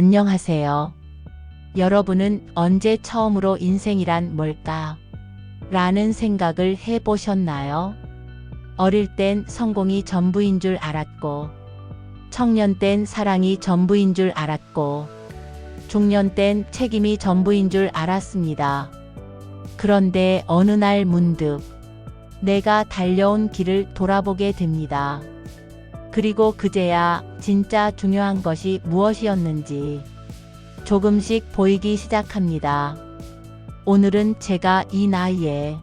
안녕하세요. 여러분은 언제 처음으로 인생이란 뭘까? 라는 생각을 해보셨나요? 어릴 땐 성공이 전부인 줄 알았고, 청년 땐 사랑이 전부인 줄 알았고, 중년 땐 책임이 전부인 줄 알았습니다. 그런데 어느 날 문득 내가 달려온 길을 돌아보게 됩니다. 그리고 그제야 진짜 중요한 것이 무엇이었는지 조금씩 보이기 시작합니다. 오늘은 제가 이 나이에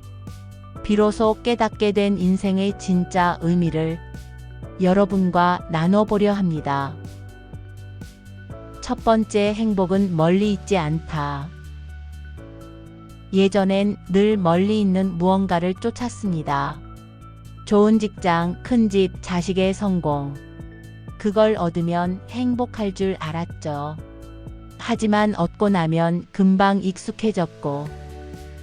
비로소 깨닫게 된 인생의 진짜 의미를 여러분과 나눠보려 합니다. 첫 번째 행복은 멀리 있지 않다. 예전엔 늘 멀리 있는 무언가를 쫓았습니다. 좋은 직장, 큰 집, 자식의 성공. 그걸 얻으면 행복할 줄 알았죠. 하지만 얻고 나면 금방 익숙해졌고,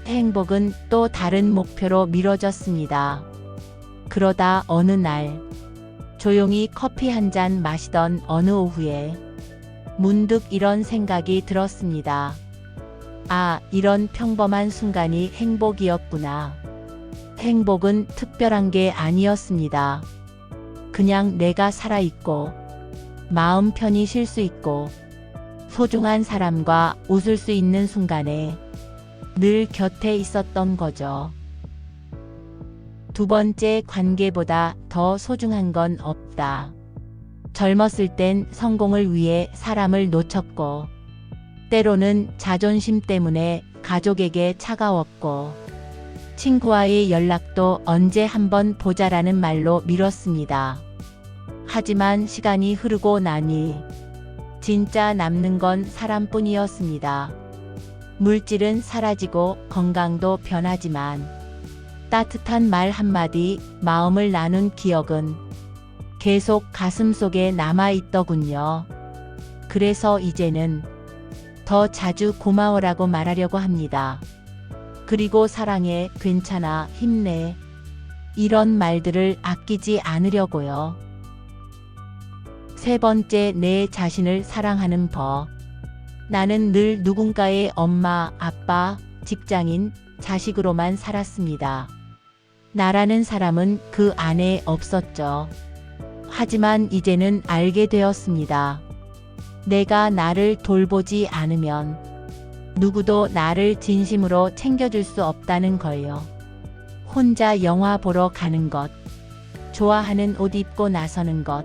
행복은 또 다른 목표로 미뤄졌습니다. 그러다 어느 날, 조용히 커피 한 잔 마시던 어느 오후에, 문득 이런 생각이 들었습니다. 아, 이런 평범한 순간이 행복이었구나. 행복은 특별한 게 아니었습니다. 그냥 내가 살아있고, 마음 편히 쉴 수 있고, 소중한 사람과 웃을 수 있는 순간에 늘 곁에 있었던 거죠. 두 번째 관계보다 더 소중한 건 없다. 젊었을 땐 성공을 위해 사람을 놓쳤고, 때로는 자존심 때문에 가족에게 차가웠고, 친구와의 연락도 언제 한번 보자라는 말로 미뤘습니다. 하지만 시간이 흐르고 나니, 진짜 남는 건 사람뿐이었습니다. 물질은 사라지고 건강도 변하지만, 따뜻한 말 한마디, 마음을 나눈 기억은 계속 가슴 속에 남아 있더군요. 그래서 이제는 더 자주 고마워라고 말하려고 합니다. 그리고 사랑해, 괜찮아, 힘내. 이런 말들을 아끼지 않으려고요. 세 번째, 내 자신을 사랑하는 법. 나는 늘 누군가의 엄마, 아빠, 직장인, 자식으로만 살았습니다. 나라는 사람은 그 안에 없었죠. 하지만 이제는 알게 되었습니다. 내가 나를 돌보지 않으면 누구도 나를 진심으로 챙겨줄 수 없다는 걸요. 혼자 영화 보러 가는 것, 좋아하는 옷 입고 나서는 것,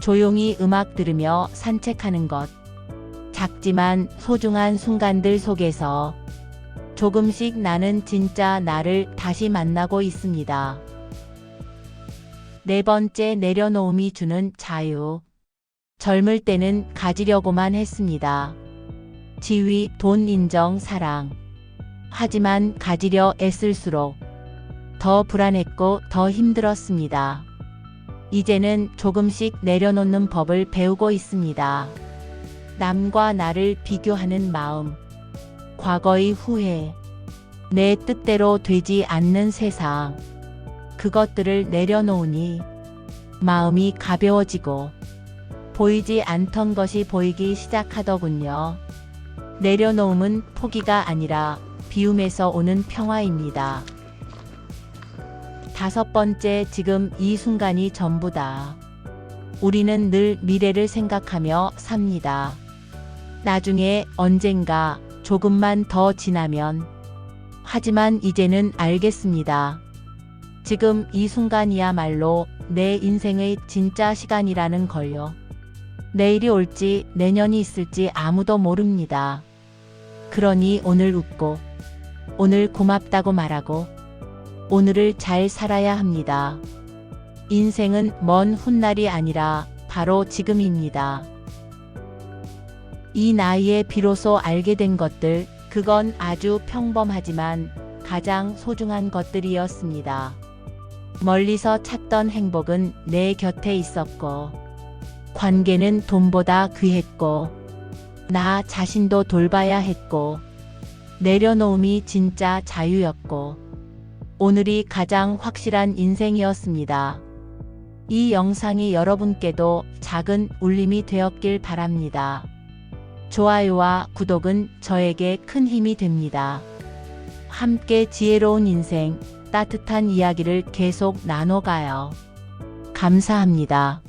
조용히 음악 들으며 산책하는 것, 작지만 소중한 순간들 속에서 조금씩 나는 진짜 나를 다시 만나고 있습니다. 네 번째 내려놓음이 주는 자유. 젊을 때는 가지려고만 했습니다. 지위, 돈, 인정, 사랑. 하지만 가지려 애쓸수록 더 불안했고 더 힘들었습니다. 이제는 조금씩 내려놓는 법을 배우고 있습니다. 남과 나를 비교하는 마음. 과거의 후회. 내 뜻대로 되지 않는 세상. 그것들을 내려놓으니 마음이 가벼워지고 보이지 않던 것이 보이기 시작하더군요. 내려놓음은 포기가 아니라 비움에서 오는 평화입니다. 다섯 번째, 지금 이 순간이 전부다. 우리는 늘 미래를 생각하며 삽니다. 나중에 언젠가 조금만 더 지나면 하지만 이제는 알겠습니다. 지금 이 순간이야말로 내 인생의 진짜 시간이라는 걸요. 내일이 올지 내년이 있을지 아무도 모릅니다. 그러니 오늘 웃고, 오늘 고맙다고 말하고, 오늘을 잘 살아야 합니다. 인생은 먼 훗날이 아니라 바로 지금입니다. 이 나이에 비로소 알게 된 것들, 그건 아주 평범하지만 가장 소중한 것들이었습니다. 멀리서 찾던 행복은 내 곁에 있었고, 관계는 돈보다 귀했고, 나 자신도 돌봐야 했고, 내려놓음이 진짜 자유였고, 오늘이 가장 확실한 인생이었습니다. 이 영상이 여러분께도 작은 울림이 되었길 바랍니다. 좋아요와 구독은 저에게 큰 힘이 됩니다. 함께 지혜로운 인생, 따뜻한 이야기를 계속 나눠가요. 감사합니다.